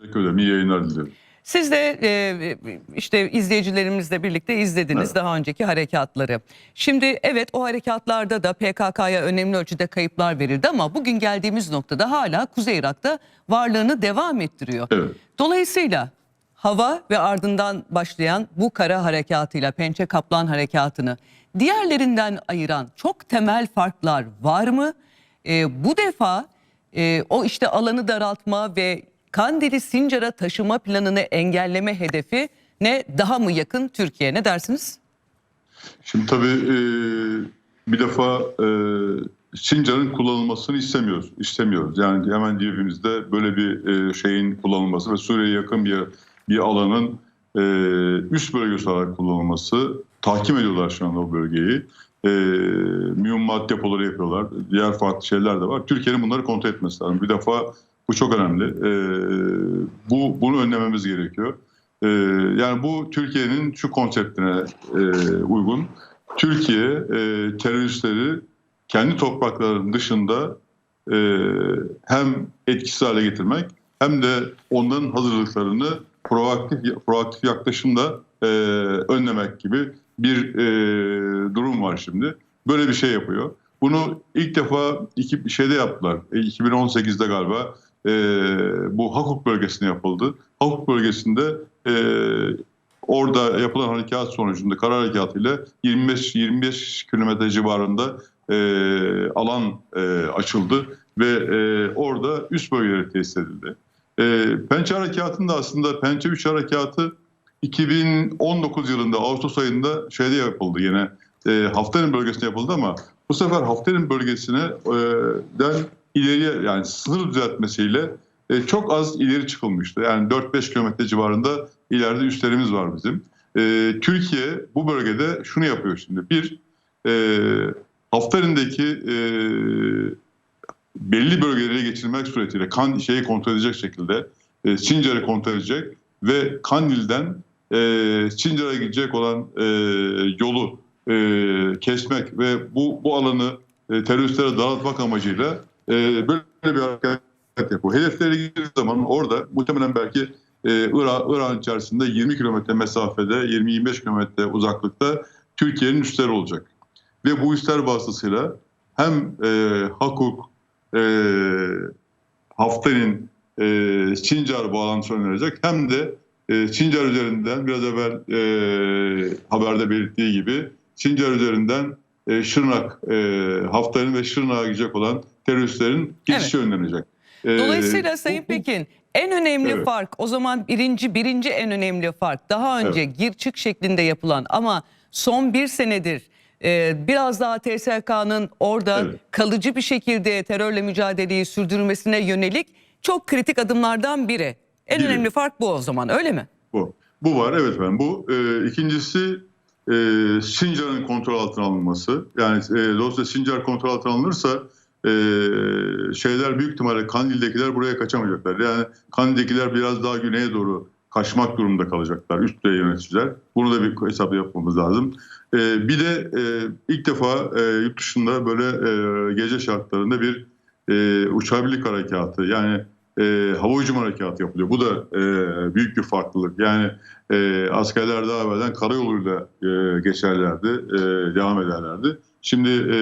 Teşekkür ederim. İyi yayınlar dilerim. Siz de e, işte izleyicilerimizle birlikte izlediniz Evet. daha önceki harekatları. Şimdi evet o harekatlarda da PKK'ya önemli ölçüde kayıplar verildi ama bugün geldiğimiz noktada hala Kuzey Irak'ta varlığını devam ettiriyor. Evet. Dolayısıyla hava ve ardından başlayan bu kara harekatıyla Pençe Kaplan harekatını diğerlerinden ayıran çok temel farklar var mı? Ee, bu defa e, o işte alanı daraltma ve Kandil'i Sincar'a taşıma planını engelleme hedefi ne daha mı yakın Türkiye ne dersiniz? Şimdi tabii e, bir defa e, Sincar'ın kullanılmasını istemiyoruz. istemiyoruz. Yani hemen dibimizde böyle bir e, şeyin kullanılması ve Suriye'ye yakın bir bir alanın e, üst bölgesi olarak kullanılması. Tahkim ediyorlar şu anda o bölgeyi. E, mühimmat depoları yapıyorlar. Diğer farklı şeyler de var. Türkiye'nin bunları kontrol etmesi lazım. Bir defa bu çok önemli. E, bu Bunu önlememiz gerekiyor. E, yani bu Türkiye'nin şu konseptine e, uygun. Türkiye e, teröristleri kendi topraklarının dışında e, hem etkisiz hale getirmek hem de onların hazırlıklarını proaktif proaktif yaklaşımla e, önlemek gibi bir e, durum var şimdi. Böyle bir şey yapıyor. Bunu ilk defa iki şeyde yaptılar. E, 2018'de galiba e, bu Hakuk bölgesinde yapıldı. Hakuk bölgesinde e, orada yapılan harekat sonucunda kara harekatıyla 25 25 kilometre civarında e, alan e, açıldı ve e, orada üst bölgeleri tesis edildi. E, Pençe Harekatı'nda aslında Pençe 3 Harekatı 2019 yılında Ağustos ayında şeyde yapıldı yine e, Hafter'in bölgesinde yapıldı ama bu sefer Hafter'in bölgesine e, den ileriye yani sınır düzeltmesiyle e, çok az ileri çıkılmıştı. Yani 4-5 kilometre civarında ileride üslerimiz var bizim. E, Türkiye bu bölgede şunu yapıyor şimdi. Bir, e, Hafter'indeki e, belli bölgelere geçirmek suretiyle kan şeyi kontrol edecek şekilde e, Sincar'ı kontrol edecek ve Kandil'den e, Sincar'a gidecek olan e, yolu e, kesmek ve bu bu alanı e, teröristlere dağıtmak amacıyla e, böyle bir hareket yapıyor. Hedeflere gittiği zaman orada muhtemelen belki e, Irak, Irak'ın içerisinde 20 kilometre mesafede, 20-25 kilometre uzaklıkta Türkiye'nin üsleri olacak. Ve bu üsler vasıtasıyla hem e, Hakuk, e, Hafter'in e, Sincar bağlantısı önerecek hem de e, Sincar üzerinden biraz evvel e, haberde belirttiği gibi Sincar üzerinden e, Şırnak, e, Hafter'in ve Şırnak'a gidecek olan teröristlerin geçişi önlenecek. E, Dolayısıyla Sayın bu- Pekin en önemli Evet. fark o zaman birinci birinci en önemli fark daha önce gir çık şeklinde yapılan ama son bir senedir e, biraz daha TSK'nın orada Evet. kalıcı bir şekilde terörle mücadeleyi sürdürmesine yönelik çok kritik adımlardan biri. En Biri. önemli fark bu o zaman öyle mi? Bu. Bu var evet efendim. Bu e, ikincisi e, Sincar'ın kontrol altına alınması. Yani e, dolayısıyla Sincar kontrol altına alınırsa e, şeyler büyük ihtimalle Kandil'dekiler buraya kaçamayacaklar. Yani Kandil'dekiler biraz daha güneye doğru kaçmak durumunda kalacaklar. Üst düzey yöneticiler. Bunu da bir hesap yapmamız lazım. E, bir de e, ilk defa e, yurt dışında böyle e, gece şartlarında bir e, uçağı birlik harekatı yani e, hava hücum harekatı yapılıyor. Bu da e, büyük bir farklılık. Yani e, askerler daha evvelden karayoluyla e, geçerlerdi, e, devam ederlerdi. Şimdi e,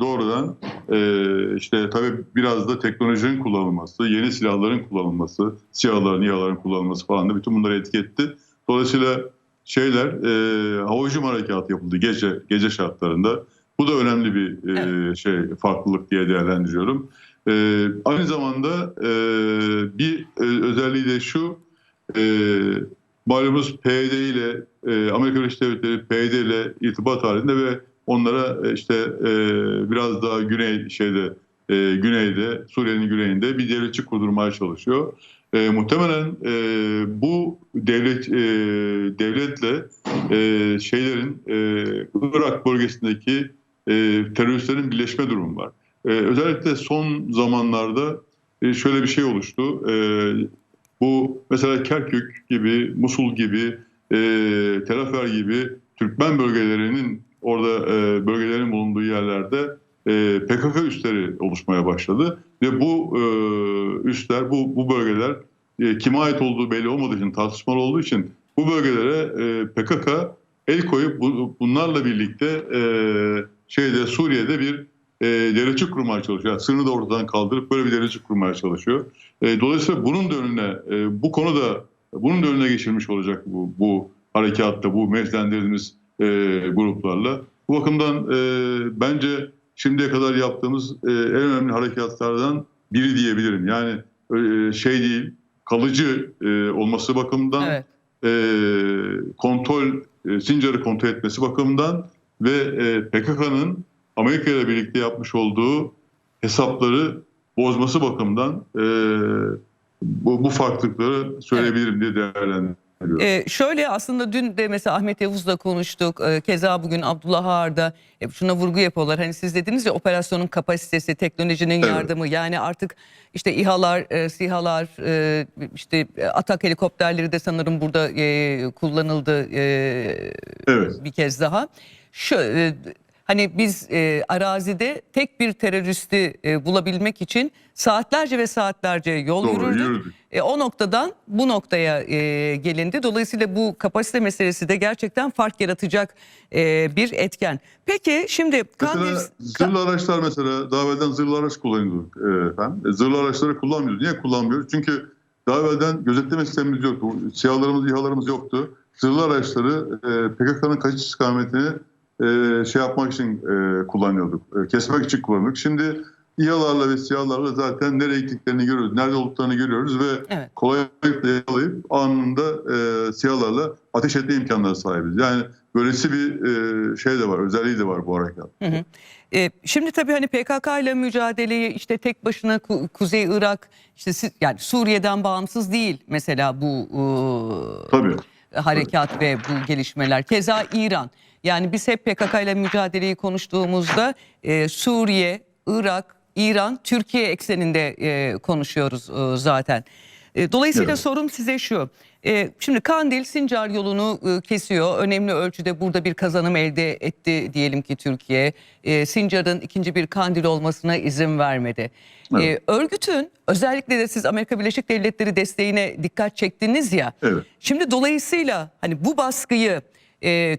doğrudan e, işte tabii biraz da teknolojinin kullanılması, yeni silahların kullanılması, SİHA'ların, İHA'ların kullanılması falan da bütün bunları etki etti. Dolayısıyla şeyler e, hava hücum harekatı yapıldı gece gece şartlarında. Bu da önemli bir e, şey farklılık diye değerlendiriyorum. Ee, aynı zamanda e, bir ö- özelliği de şu, e, malumunuz PYD ile e, Amerika Birleşik Devletleri PYD ile irtibat halinde ve onlara e, işte e, biraz daha güney şeyde e, güneyde Suriye'nin güneyinde bir devletçi kurdurmaya çalışıyor. E, muhtemelen e, bu devlet e, devletle e, şeylerin e, Irak bölgesindeki e, teröristlerin birleşme durumu var. Ee, özellikle son zamanlarda e, şöyle bir şey oluştu. Ee, bu mesela Kerkük gibi, Musul gibi, e, Tel Afer gibi Türkmen bölgelerinin orada e, bölgelerin bulunduğu yerlerde e, PKK üsleri oluşmaya başladı ve bu e, üsler, bu bu bölgeler e, kime ait olduğu belli olmadığı için, tartışmalı olduğu için bu bölgelere PKK el koyup bu, bunlarla birlikte şeyde Suriye'de bir e, devletçi kurmaya çalışıyor. Yani sınırı da ortadan kaldırıp böyle bir devletçi kurmaya çalışıyor. E, dolayısıyla bunun da önüne, e, bu konuda bunun da önüne geçilmiş olacak bu, bu harekatta, bu mevzilendirdiğimiz e, gruplarla. Bu bakımdan e, bence şimdiye kadar yaptığımız e, en önemli harekatlardan biri diyebilirim. Yani e, şey değil, kalıcı e, olması bakımından, Evet. e, kontrol, e, Sincar'ı kontrol etmesi bakımından ve e, PKK'nın Amerika ile birlikte yapmış olduğu hesapları bozması bakımından e, bu, bu farklılıkları söyleyebilirim diye değerlendiriyorum. Ee, şöyle aslında dün de mesela Ahmet Yavuz'la konuştuk. Ee, keza bugün Abdullah Ağar'da e, şuna vurgu yapıyorlar. Hani siz dediniz ya operasyonun kapasitesi, teknolojinin Evet. yardımı. Yani artık işte İHA'lar, e, SİHA'lar, e, işte atak helikopterleri de sanırım burada e, kullanıldı e, Evet. bir kez daha. Şu e, hani biz e, arazide tek bir teröristi e, bulabilmek için saatlerce ve saatlerce yol Doğru, yürürdük. yürüdük. E, o noktadan bu noktaya e, gelindi. Dolayısıyla bu kapasite meselesi de gerçekten fark yaratacak e, bir etken. Peki şimdi. Mesela zırhlı araçlar mesela daha evvelden zırhlı araç kullanıyorduk e, efendim. E, Zırhlı araçları kullanmıyoruz. Niye kullanmıyoruz? Çünkü daha evvelden gözetleme sistemimiz yoktu. SİHA'larımız, İHA'larımız yoktu. Zırhlı araçları e, PKK'nın kaçış istikametini e, şey yapmak için e, kullanıyorduk. E, kesmek için kullanıyorduk. Şimdi İHA'larla ve SİHA'larla zaten nereye gittiklerini görüyoruz. Nerede olduklarını görüyoruz ve Evet. kolaylıkla yakalayıp anında e, SİHA'larla ateş etme imkanları sahibiz. Yani böylesi bir e, şey de var, özelliği de var bu harekat. Hı hı. E, şimdi tabii hani PKK ile mücadeleyi işte tek başına Ku- Kuzey Irak işte yani Suriye'den bağımsız değil mesela bu e, Tabii. Harekat ve bu gelişmeler. Keza İran. Yani biz hep PKK ile mücadeleyi konuştuğumuzda e, Suriye, Irak, İran, Türkiye ekseninde e, konuşuyoruz e, zaten. E, dolayısıyla Evet. sorum size şu. E, şimdi Kandil Sincar yolunu e, kesiyor. Önemli ölçüde burada bir kazanım elde etti diyelim ki Türkiye. Sincar'ın ikinci bir Kandil olmasına izin vermedi. Evet. örgütün özellikle de siz Amerika Birleşik Devletleri desteğine dikkat çektiniz ya. Evet. Şimdi dolayısıyla hani bu baskıyı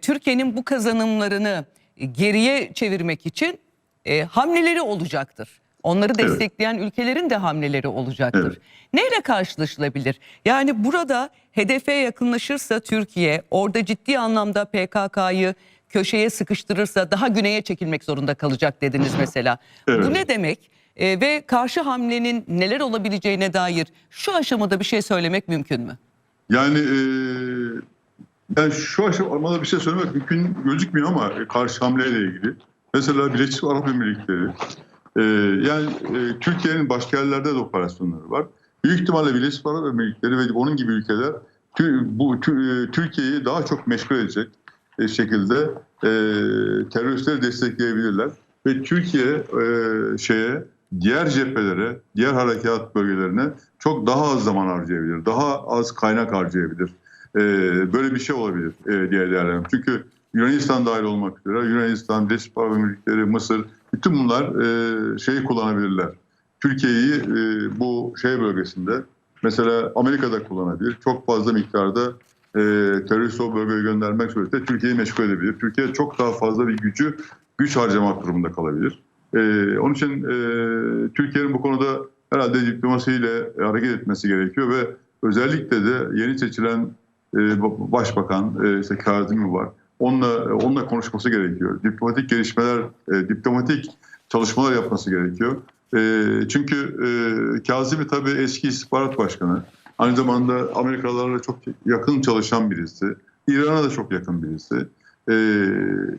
Türkiye'nin bu kazanımlarını geriye çevirmek için hamleleri olacaktır. Onları Evet. destekleyen ülkelerin de hamleleri olacaktır. Evet. Neyle karşılaşılabilir? Yani burada hedefe yakınlaşırsa Türkiye orada ciddi anlamda PKK'yı köşeye sıkıştırırsa daha güneye çekilmek zorunda kalacak dediniz mesela. Evet. Bu ne demek? E, ve karşı hamlenin neler olabileceğine dair şu aşamada bir şey söylemek mümkün mü? Yani e, ben şu aşamada bir şey söylemek mümkün gözükmüyor ama karşı hamleyle ilgili. Mesela Birleşik Arap Emirlikleri, e, yani e, Türkiye'nin başka yerlerde de operasyonları var. Büyük ihtimalle Birleşik Arap Emirlikleri ve onun gibi ülkeler tü- bu tü- e, Türkiye'yi daha çok meşgul edecek e, şekilde e, teröristleri destekleyebilirler ve Türkiye e, şeye diğer cephelere, diğer harekat bölgelerine çok daha az zaman harcayabilir, daha az kaynak harcayabilir. E, böyle bir şey olabilir e, diye değerlendiriyorum. Çünkü Yunanistan dahil olmak üzere Yunanistan, Birleşik Arap Emirlikleri, Mısır bütün bunlar e, şeyi kullanabilirler. Türkiye'yi e, bu şey bölgesinde mesela Amerika'da kullanabilir. Çok fazla miktarda e, terörist o bölgeye göndermek suretiyle Türkiye'yi meşgul edebilir. Türkiye çok daha fazla bir gücü güç harcamak durumunda kalabilir. E, onun için e, Türkiye'nin bu konuda herhalde diplomasiyle hareket etmesi gerekiyor ve özellikle de yeni seçilen e, başbakan e, işte Kazimi var. Onunla onunla konuşması gerekiyor. Diplomatik gelişmeler, e, diplomatik çalışmalar yapması gerekiyor. E, çünkü e, Kazimi tabii eski istihbarat başkanı. Aynı zamanda Amerikalılarla çok yakın çalışan birisi. İran'a da çok yakın birisi. E,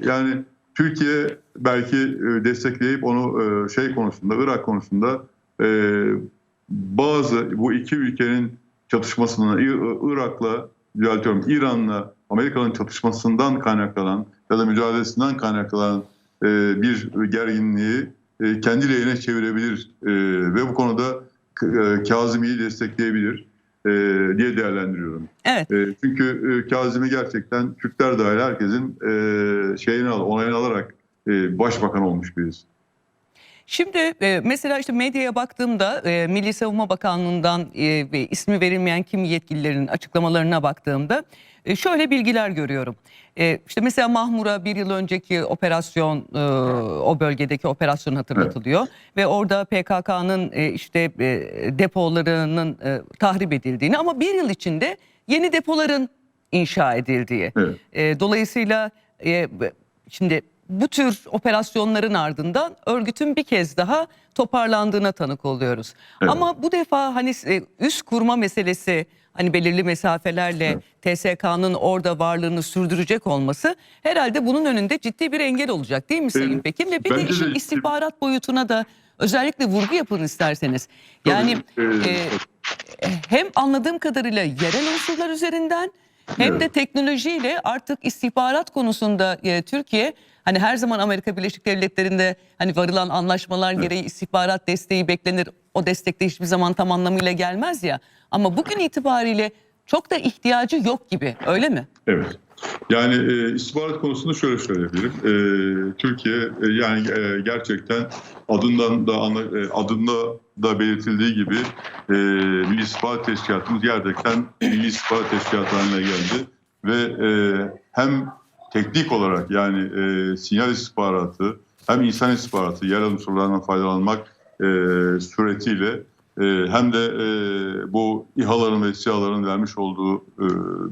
yani Türkiye belki e, destekleyip onu e, şey konusunda, Irak konusunda e, bazı bu iki ülkenin çatışmasını İ- Irak'la düzeltiyorum İran'la Amerika'nın çatışmasından kaynaklanan ya da mücadelesinden kaynaklanan e, bir gerginliği e, kendi lehine çevirebilir e, ve bu konuda e, Kazimi'yi destekleyebilir e, diye değerlendiriyorum. Evet. E, çünkü e, Kazimi gerçekten Türkler dahil herkesin e, şeyini al, onayını alarak e, başbakan olmuş birisi. Şimdi e, mesela işte medyaya baktığımda e, Milli Savunma Bakanlığı'ndan e, ve ismi verilmeyen kimi yetkililerin açıklamalarına baktığımda e, şöyle bilgiler görüyorum. E, işte mesela Mahmur'a bir yıl önceki operasyon e, o bölgedeki operasyon hatırlatılıyor ve orada PKK'nın e, işte e, depolarının e, tahrip edildiğini ama bir yıl içinde yeni depoların inşa edildiği. Evet. E, dolayısıyla e, şimdi bu tür operasyonların ardından örgütün bir kez daha toparlandığına tanık oluyoruz. Evet. Ama bu defa hani e, üst kurma meselesi hani belirli mesafelerle TSK'nın orada varlığını sürdürecek olması herhalde bunun önünde ciddi bir engel olacak değil mi Sayın Evet. Pekin? Ve bir de de- işin istihbarat boyutuna da özellikle vurgu yapın isterseniz. Yani Tabii, e, e, hem anladığım kadarıyla yerel unsurlar üzerinden hem de Evet. teknolojiyle artık istihbarat konusunda e, Türkiye hani her zaman Amerika Birleşik Devletleri'nde hani varılan anlaşmalar gereği istihbarat desteği beklenir. O destek de hiçbir zaman tam anlamıyla gelmez ya. Ama bugün itibariyle çok da ihtiyacı yok gibi öyle mi? Evet. Yani e, istihbarat konusunda şöyle söyleyebilirim. E, Türkiye e, yani e, gerçekten adından da anla- e, adında da belirtildiği gibi e, Milli İstihbarat Teşkilatımız gerçekten Milli İstihbarat Teşkilatı haline geldi ve e, hem teknik olarak yani e, sinyal istihbaratı hem insan istihbaratı yer unsurlarından faydalanmak e, suretiyle e, hem de e, bu İHA'ların ve SİHA'ların vermiş olduğu e,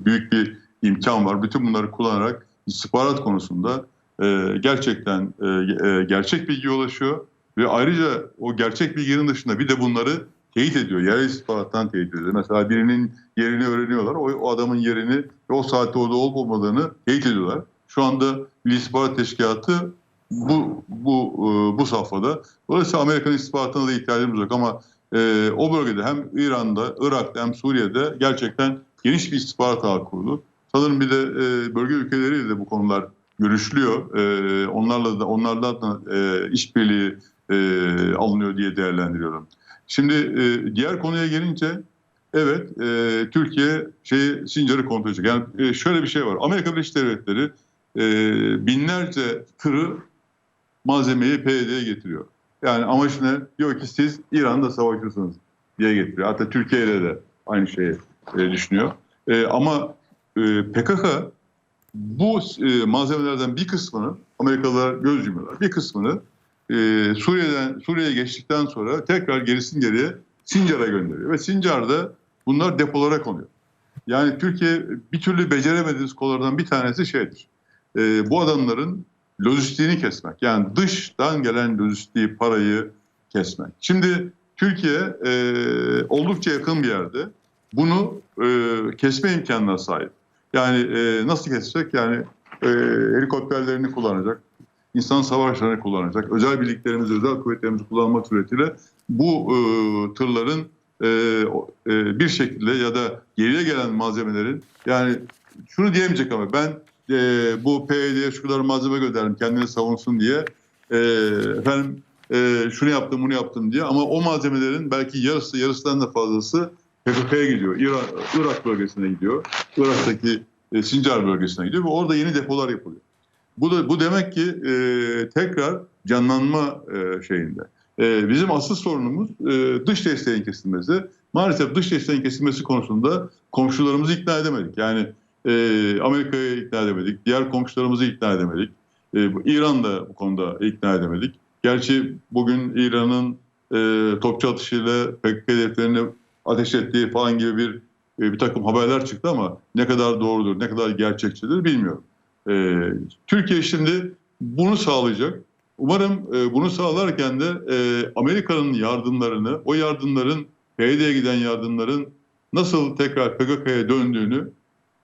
büyük bir imkan var. Bütün bunları kullanarak istihbarat konusunda e, gerçekten e, e, gerçek bilgiye ulaşıyor ve ayrıca o gerçek bilginin dışında bir de bunları teyit ediyor. Yerel istihbarattan teyit ediyor. Mesela birinin yerini öğreniyorlar. O, o adamın yerini o saatte orada olup olmadığını teyit ediyorlar. Şu anda Milli İstihbarat Teşkilatı bu bu e, bu safhada. Dolayısıyla Amerikan istihbaratına da ihtiyacımız yok ama e, o bölgede hem İran'da, Irak'ta hem Suriye'de gerçekten geniş bir istihbarat ağı kurulu. Sanırım bir de e, bölge ülkeleriyle de bu konular görüşülüyor. E, onlarla da onlarla da e, işbirliği e, alınıyor diye değerlendiriyorum. Şimdi e, diğer konuya gelince evet e, Türkiye şey Sincar'ı kontrol edecek. Yani e, şöyle bir şey var. Amerika Birleşik Devletleri e, binlerce tırı malzemeyi PYD'ye getiriyor. Yani amaç ne? Diyor ki siz İran'da savaşırsınız diye getiriyor. Hatta Türkiye ile de aynı şeyi e, düşünüyor. E, ama e, PKK bu e, malzemelerden bir kısmını Amerikalılar göz yumuyorlar. Bir kısmını e, Suriye'den Suriye'ye geçtikten sonra tekrar gerisin geriye Sincar'a gönderiyor ve Sincar'da bunlar depolara konuyor. Yani Türkiye bir türlü beceremediğiniz konulardan bir tanesi şeydir. E, bu adamların lojistiğini kesmek. Yani dıştan gelen lojistiği, parayı kesmek. Şimdi Türkiye e, oldukça yakın bir yerde bunu e, kesme imkanına sahip. Yani e, nasıl kesecek? Yani e, helikopterlerini kullanacak, insan savaşlarını kullanacak, özel birliklerimizi, özel kuvvetlerimizi kullanmak suretiyle bu e, tırların e, e, bir şekilde ya da geriye gelen malzemelerin yani şunu diyemeyecek ama ben e, bu PYD'ye şu kadar malzeme gönderdim kendini savunsun diye e, efendim e, şunu yaptım bunu yaptım diye ama o malzemelerin belki yarısı yarısından da fazlası PKK'ya gidiyor. İran, Irak bölgesine gidiyor. Irak'taki e, Sincar bölgesine gidiyor ve orada yeni depolar yapılıyor. Bu da bu demek ki e, tekrar canlanma e, şeyinde. E, bizim asıl sorunumuz e, dış desteğin kesilmesi. Maalesef dış desteğin kesilmesi konusunda komşularımızı ikna edemedik. Yani e, Amerika'yı ikna edemedik, diğer komşularımızı ikna edemedik. E, İran'da bu konuda ikna edemedik. Gerçi bugün İran'ın e, topçu atışıyla PKK hedeflerini ateş ettiği falan gibi bir e, bir takım haberler çıktı ama ne kadar doğrudur, ne kadar gerçekçidir bilmiyorum. E, Türkiye şimdi bunu sağlayacak. Umarım e, bunu sağlarken de e, Amerika'nın yardımlarını, o yardımların PYD'ye giden yardımların nasıl tekrar PKK'ya döndüğünü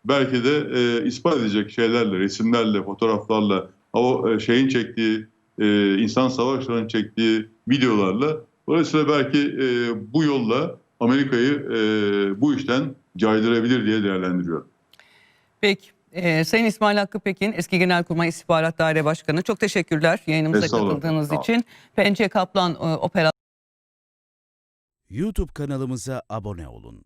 belki de e, ispat edecek şeylerle, resimlerle, fotoğraflarla, o e, şeyin çektiği, e, insan savaşlarının çektiği videolarla dolayısıyla belki e, bu yolla Amerika'yı e, bu işten caydırabilir diye değerlendiriyorum. Peki. Ee, Sayın İsmail Hakkı Pekin, eski Genelkurmay İstihbarat Daire Başkanı. Çok teşekkürler yayınımıza katıldığınız olun. için. Pençe Kaplan e, operasyonu YouTube kanalımıza abone olun.